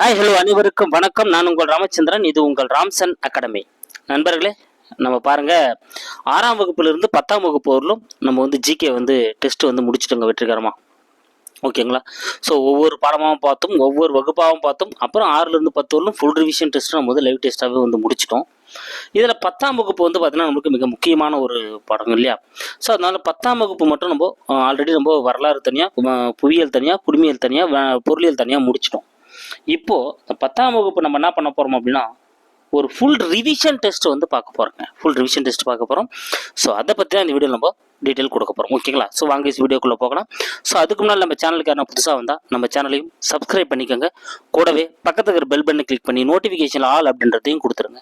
Hi hello அனைவருக்கும் வணக்கம். நான் உங்கள் ராமச்சந்திரன். இது உங்கள் ராம்சன் அகாடமி. நண்பர்களே நம்ம பாருங்க. ஆறாம் வகுப்பிலிருந்து பத்தாம் வகுப்பு வரலும் நம்ம வந்து ஜிகே வந்து டெஸ்ட் வந்து முடிச்சுட்டோங்க வெற்றிகரமாக ஓகேங்களா? ஸோ ஒவ்வொரு பாடமாகவும் பார்த்தோம் ஒவ்வொரு வகுப்பாகவும் பார்த்தோம். அப்புறம் ஆறுலேருந்து பத்து வரலும் ஃபுல் ரிவிஷன் டெஸ்ட் நம்ம வந்து லைவ் டெஸ்ட்டாகவே வந்து முடிச்சிட்டோம். இதில் பத்தாம் வகுப்பு வந்து பார்த்தீங்கன்னா நமக்கு மிக முக்கியமான ஒரு பாடம் இல்லையா? ஸோ அதனால பத்தாம் வகுப்பு மட்டும் நம்ம ஆல்ரெடி நம்ம வரலாறு தனியாக புவியியல் தனியாக குடிமியல் தனியாக பொருளியல் தனியாக முடிச்சிட்டோம். இப்போ இந்த பத்தாம் வகுப்பு நம்ம என்ன பண்ண போறோம் அப்படின்னா ஒரு ஃபுல் ரிவிஷன் டெஸ்ட் வந்து பார்க்க போறோங்க. ஃபுல் ரிவிஷன் டெஸ்ட் பார்க்க போறோம். ஸோ அதை பற்றி தான் இந்த வீடியோ நம்ம டீட்டெயில் கொடுக்க போகிறோம் ஓகேங்களா ஸோ வாங்க வீடியோக்குள்ளே போகலாம். ஸோ அதுக்கு முன்னால் நம்ம சேனலுக்கு யாரும் புதுசாக வந்தால் நம்ம சேனலையும் சப்ஸ்கிரைப் பண்ணிக்கோங்க. கூடவே பக்கத்துக்கு இருக்கிற பெல் பட்டனை கிளிக் பண்ணி நோட்டிஃபிகேஷன் ஆல் அப்படின்றதையும் கொடுத்துருங்க.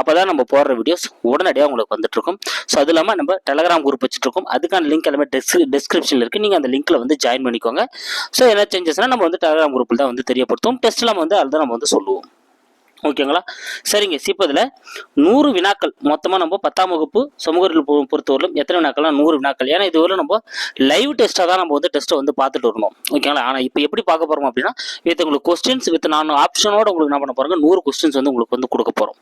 அப்போ தான் நம்ம போடுற வீடியோஸ் உடனடியாக உங்களுக்கு வந்துட்டுருக்கும். ஸோ அது இல்லாமல் நம்ம டெலகிராம் குரூப் வச்சுட்ருக்கோம் அதுக்கான லிங்க் எல்லாமே டெஸ்க் டெஸ்கிரிப்ஷனில் இருக்குது நீங்கள் அந்த லிங்க்கில் வந்து ஜாயின் பண்ணிக்கோங்க. ஸோ என்ன சேஞ்சஸ்னால் நம்ம வந்து டெலகிராம் குரூப்பில் தான் வந்து தெரியப்படுத்தும் டெஸ்ட்லாம் வந்து அதுதான் நம்ம வந்து சொல்லுவோம். ஓகேங்களா? சரிங்க. இப்போ இதில் நூறு வினாக்கள். மொத்தமாக நம்ம பத்தாம் வகுப்பு சமூகத்தில் பொறுத்தவரையிலும் எத்தனை வினாக்கள்னா நூறு வினாக்கள். ஏன்னா இதுவரை நம்ம லைவ் டெஸ்ட்டாக தான் நம்ம வந்து டெஸ்ட்டை வந்து பார்த்துட்டு வரணும் ஓகேங்களா? ஆனால் இப்போ எப்படி பார்க்க போகிறோம் அப்படின்னா வித் உங்களுக்கு கொஸ்டின்ஸ் வித் நான் ஆப்ஷனோட உங்களுக்கு என்ன பண்ண போகிறாங்க நூறு கொஸ்டின்ஸ் வந்து உங்களுக்கு வந்து கொடுக்க போகிறோம்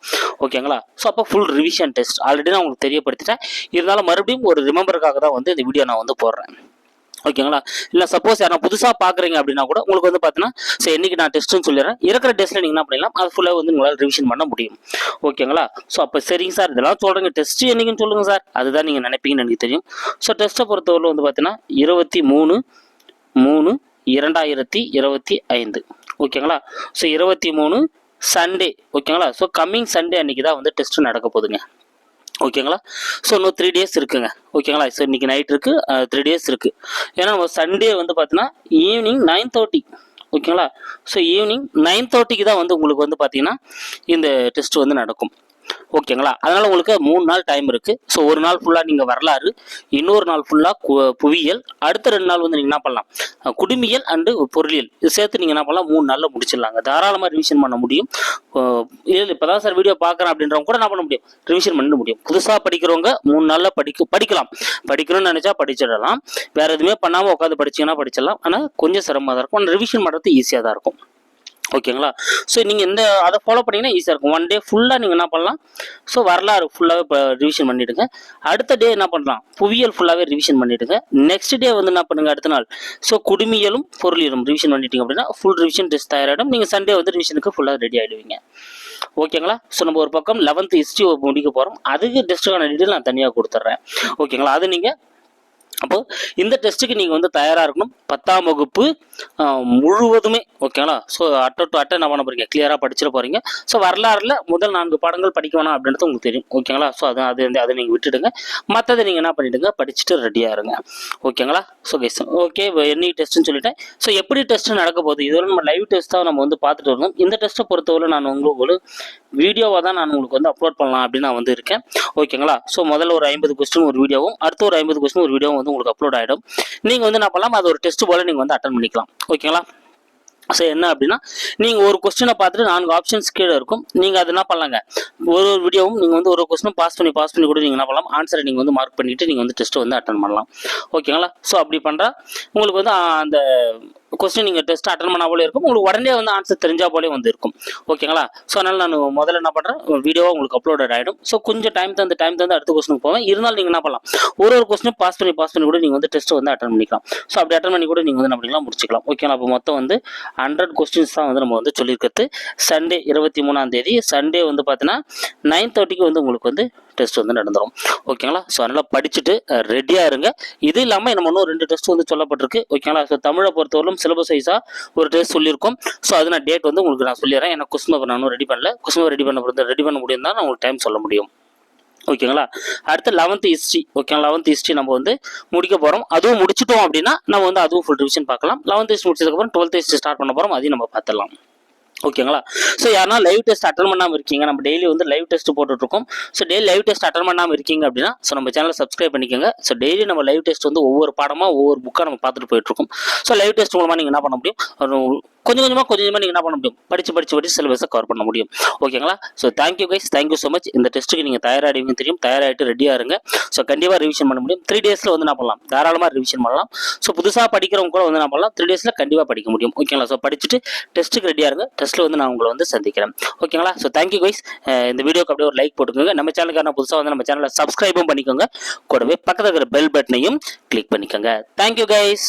ஓகேங்களா? ஸோ அப்போ ஃபுல் ரிவிஷன் டெஸ்ட் ஆல்ரெடி நான் உங்களுக்கு தெரியப்படுத்திட்டேன். இருந்தாலும் மறுபடியும் ஒரு ரிமெம்பருக்காக தான் வந்து இந்த வீடியோ நான் வந்து போடுறேன். ஓகேங்களா இல்லை சப்போஸ் யாரும் புதுசாக பார்க்குறீங்க அப்படின்னா கூட உங்களுக்கு வந்து பார்த்தீங்கன்னா சரி என்னைக்கு நான் டெஸ்ட்டுன்னு சொல்லிடுறேன். இருக்கிற டெஸ்ட்டில் நீங்கள் என்ன பண்ணிடலாம்? அது ஃபுல்லாக வந்து உங்களால் ரிவிஷன் பண்ண முடியும். ஓகேங்களா ஸோ அப்போ சரிங்க சார் இதெல்லாம் சொல்கிறீங்க டெஸ்ட் என்னைக்குன்னு சொல்லுங்கள் சார் அதுதான் நீங்கள் நினைப்பீங்கன்னு எனக்கு தெரியும். ஸோ டெஸ்ட்டை பொறுத்தவரை வந்து பார்த்தீங்கன்னா இருபத்தி மூணு மூணு இரண்டாயிரத்தி இருபத்தி ஐந்து. ஓகேங்களா ஸோ இருபத்தி மூணு சண்டே ஓகேங்களா ஸோ கம்மிங் சண்டே அன்னைக்கு தான் வந்து டெஸ்ட் நடக்க போகுதுங்க. ஓகேங்களா? ஸோ இன்னும் த்ரீ டேஸ் இருக்குங்க. ஓகேங்களா? ஸோ இன்னைக்கு நைட் இருக்குது த்ரீ டேஸ் இருக்கு. ஏன்னா நம்ம சண்டே வந்து பார்த்தீங்கன்னா ஈவினிங் நைன் தேர்ட்டி ஓகேங்களா? ஸோ ஈவினிங் நைன் தேர்ட்டிக்கு தான் வந்து உங்களுக்கு வந்து பார்த்தீங்கன்னா இந்த டெஸ்ட் வந்து நடக்கும். ஓகேங்களா அதனால் உங்களுக்கு மூணு நாள் டைம் இருக்கு. ஸோ ஒரு நாள் ஃபுல்லாக நீங்கள் வரலாறு இன்னொரு நாள் ஃபுல்லாக புவியியல் அடுத்த ரெண்டு நாள் வந்து நீங்கள் என்ன பண்ணலாம்? குடிமியல் அண்டு பொருளியல். இது சேர்த்து நீங்கள் என்ன பண்ணலாம்? மூணு நாளில் முடிச்சிடலாங்க. தாராளமாக ரிவிஷன் பண்ண முடியும். இல்லை இப்போ தான் சார் வீடியோ பார்க்குறேன் அப்படின்றவங்க கூட என்ன பண்ண முடியும். ரிவிஷன் பண்ண முடியும். புதுசாக படிக்கிறவங்க மூணு நாளில் படிக்க படிக்கலாம். படிக்கணும்னு நினச்சா படிச்சிடலாம். வேற எதுவுமே பண்ணாமல் உட்காந்து படிச்சீங்கன்னா படிச்சிடலாம். ஆனால் கொஞ்சம் சிரமமாக தான் இருக்கும். ஆனால் ரிவிஷன் பண்ணுறது ஈஸியாக தான் இருக்கும். ஓகேங்களா? ஸோ நீங்கள் இந்த அதை ஃபாலோ பண்ணீங்கன்னா ஈஸியாக இருக்கும். ஒன் டே ஃபுல்லாக நீங்கள் என்ன பண்ணலாம்? ஸோ வரலாறு ஃபுல்லாகவே இப்போ ரிவிஷன் பண்ணிவிடுங்க அடுத்த டே என்ன பண்ணலாம்? புவியியல் ஃபுல்லாகவே ரிவிஷன் பண்ணிவிடுங்க நெக்ஸ்ட் டே வந்து என்ன பண்ணுங்க? அடுத்த நாள். ஸோ குடுமியலும் பொருளியலும் ரிவிஷன் பண்ணிட்டீங்க அப்படின்னா ஃபுல் ரிவிஷன் டெஸ்ட் தயாராகிடும் நீங்கள் சண்டே வந்து ரிவிஷனுக்கு ஃபுல்லாக ரெடி ஆகிடுவீங்க ஓகேங்களா? ஸோ நம்ம ஒரு பக்கம் லெவன்த் ஹிஸ்ட்ரி முடிக்க போகிறோம் அதுக்கு டெஸ்ட்டுக்கான டீட்டெயில் நான் தனியாக கொடுத்துட்றேன். ஓகேங்களா? அது நீங்கள் அப்போ இந்த டெஸ்ட்டுக்கு நீங்கள் வந்து தயாராக இருக்கணும். பத்தாம் வகுப்பு முழுவதுமே ஓகேங்களா ஸோ அட்டை டு அட்டை என்ன பண்ண போகிறீங்க கிளியராக படிச்சிட போகிறீங்க ஸோ வரலாறுல முதல் நான்கு பாடங்கள் படிக்க வேணாம் அப்படின்றது உங்களுக்கு தெரியும் ஓகேங்களா ஸோ அது அது வந்து அதை நீங்கள் விட்டுடுங்க. மற்றதை நீங்கள் என்ன பண்ணிவிடுங்க படிச்சுட்டு ரெடியாக இருங்க ஓகேங்களா ஸோ கேஸ் ஓகே என்னி டெஸ்ட்னு சொல்லிட்டேன். ஸோ எப்படி டெஸ்ட் நடக்க போகுது? இதுவரை நம்ம லைவ் டெஸ்ட் தான் நம்ம வந்து பார்த்துட்டு வரணும். இந்த டெஸ்ட்டை பொறுத்தவரை நான் உங்களுக்கு ஒரு வீடியோவாக தான் நான் உங்களுக்கு வந்து அப்லோட் பண்ணலாம் அப்படின்னு நான் வந்து இருக்கேன். ஓகேங்களா ஸோ முதல்ல ஒரு ஐம்பது கொஸ்டின் ஒரு வீடியோவும் அடுத்து ஒரு ஐம்பது கொஸ்டின் ஒரு வீடியோவும் வந்து உங்களுக்கு அப்லோட் ஆகிடும் நீங்கள் வந்து என்ன பண்ணலாம்? அது ஒரு டெஸ்ட் போல் நீங்கள் வந்து அட்டன் பண்ணிக்கலாம். ஓகேங்களா ஸோ என்ன அப்படின்னா நீங்கள் ஒரு கொஸ்டினை பார்த்துட்டு நான்கு ஆப்ஷன்ஸ் கீழே இருக்கும். நீங்கள் அது என்ன பண்ணலாங்க? ஒரு ஒரு வீடியோவும் நீங்கள் வந்து ஒரு கொஸ்டினும் பாஸ் பண்ணி பாஸ் பண்ணி கூட நீங்கள் என்ன பண்ணலாம்? ஆன்சரை நீங்கள் வந்து மார்க் பண்ணிவிட்டு நீங்கள் வந்து டெஸ்ட்டு வந்து அட்டன் பண்ணலாம். ஓகேங்களா ஸோ அப்படி பண்ணுறா உங்களுக்கு வந்து அந்த கொஸ்டின் நீங்கள் டெஸ்ட் அட்டன் பண்ணா போலே இருக்கும். உங்களுக்கு உடனே வந்து ஆன்சர் தெரிஞ்சா போலே வந்து இருக்கும் ஓகேங்களா ஸோ அதனால் நான் முதல்ல என்ன பண்ணுறேன் வீடியோவாக உங்களுக்கு அப்லோடட் ஆகிடும் ஸோ கொஞ்சம் டைம் தந்து டைம் தந்து அடுத்த கொஸ்டினுக்கு போவேன். இருந்தாலும் நீங்கள் என்ன பண்ணலாம்? ஒரு ஒரு கொஸ்டினும் பாஸ் பண்ணி பாஸ் பண்ணி கூட நீங்கள் வந்து டெஸ்ட் வந்து அட்டன் பண்ணிக்கலாம். ஸோ அப்படி அட்டன் பண்ணி கூட நீங்கள் வந்து அப்படிலாம் பண்ணிக்கலாம்? முடிச்சுக்கலாம். ஓகேங்களா அப்போ மொத்தம் வந்து ஹண்ட்ரட் கொஸ்டின்ஸ் தான் வந்து நம்ம வந்து சொல்லியிருக்கிறது சண்டே இருபத்தி மூணாம் தேதி. சண்டே வந்து பார்த்தீங்கன்னா நைன் தேர்ட்டிக்கு வந்து உங்களுக்கு வந்து டெஸ்ட் வந்து நடந்துடும் ஓகேங்களா ஸோ அதனால் படிச்சுட்டு ரெடியாக இருங்க. இது இல்லாமல் நம்ம இன்னும் ரெண்டு டெஸ்ட் வந்து சொல்லப்பட்டிருக்கு. ஓகேங்களா ஸோ தமிழை பொறுத்தவரையிலும் சிலபஸ் வைஸாக ஒரு டெஸ்ட் சொல்லியிருக்கோம். ஸோ அது நான் டேட் வந்து உங்களுக்கு நான் சொல்லிடுறேன். ஏன்னா கொஸ்டின் பேப்பர் நானும் ரெடி பண்ணல. கொஸ்டின் ரெடி பண்ண பொறுத்த ரெடி பண்ண முடியும் தான் நான் உங்களுக்கு டைம் சொல்ல முடியும். ஓகேங்களா அடுத்து லெவன்த் ஹிஸ்ட்ரி ஓகேங்களா லெவன்த் ஹிஸ்ட்ரி நம்ம வந்து முடிக்க போகிறோம் அதுவும் முடிச்சிட்டோம் அப்படின்னா நம்ம வந்து அதுவும் ஃபுல் ரிவிஷன் பார்க்கலாம். லெவன்த் ஹிஸ்ட்ரி முடிச்சதுக்கப்புறம் டுவெல்த் ஹிஸ்ட்ரி ஸ்டார்ட் பண்ண போகிறோம் அதையும் நம்ம பார்த்துடலாம். ஓகேங்களா? ஸோ யாருன்னா லைவ் டெஸ்ட் அட்டன் பண்ணாமல் இருக்கீங்க நம்ம டெய்லி வந்து லைவ் டெஸ்ட் போட்டுட்ருக்கோம். So daily live test attend பண்ணாமல் இருக்கீங்க அப்படின்னா ஸோ நம்ம சேனலை சப்ஸ்கிரைப் பண்ணிக்கோங்க. ஸோ டெய்லி நம்ம லைவ் டெஸ்ட் வந்து ஒவ்வொரு பாடமாக ஒவ்வொரு புக்காக நம்ம பார்த்துட்டு போயிட்டுருக்கோம் ஸோ லைவ் டெஸ்ட் மூலமாக நீங்கள் என்ன பண்ண முடியும்? கொஞ்சம் கொஞ்சமாக கொஞ்சம் கொஞ்சமாக நீங்கள் என்ன பண்ண முடியும்? படித்து படித்து படித்து சிலபஸை கவர் பண்ண முடியும். ஓகேங்களா? So thank you guys thank you so much இந்த டெஸ்ட்டுக்கு நீங்கள் தயாராகிடுவீங்க தெரியும். தயாராகிட்டு ரெடியாக இருங்க. ஸோ கண்டிப்பாக ரிவிஷன் பண்ண முடியும். த்ரீ டேஸில் வந்து என்ன பண்ணலாம்? தாராளமாக ரிவிஷன் பண்ணலாம். ஸோ புதுசாக படிக்கிறவங்க கூட வந்து என்ன பண்ணலாம்? த்ரீ டேஸில் கண்டிப்பாக படிக்க முடியும். ஓகேங்களா? ஸோ படிச்சுட்டு டெஸ்ட்டுக்கு ரெடியாக இருங்க. டெஸ்ட் டெஸ்ட்டில் வந்து நான் உங்களை வந்து சந்திக்கிறேன். ஓகேங்களா ஸோ தேங்க்யூ கைஸ் இந்த வீடியோக்கு அப்படியே ஒரு லைக் போட்டுக்கோங்க. நம்ம சேனலுக்கான புதுசாக வந்து நம்ம சேனலை சப்ஸ்கிரைபும் பண்ணிக்கோங்க. கூடவே பக்கத்தில் இருக்கிற பெல் பட்டனையும் கிளிக் பண்ணிக்கோங்க. Thank you guys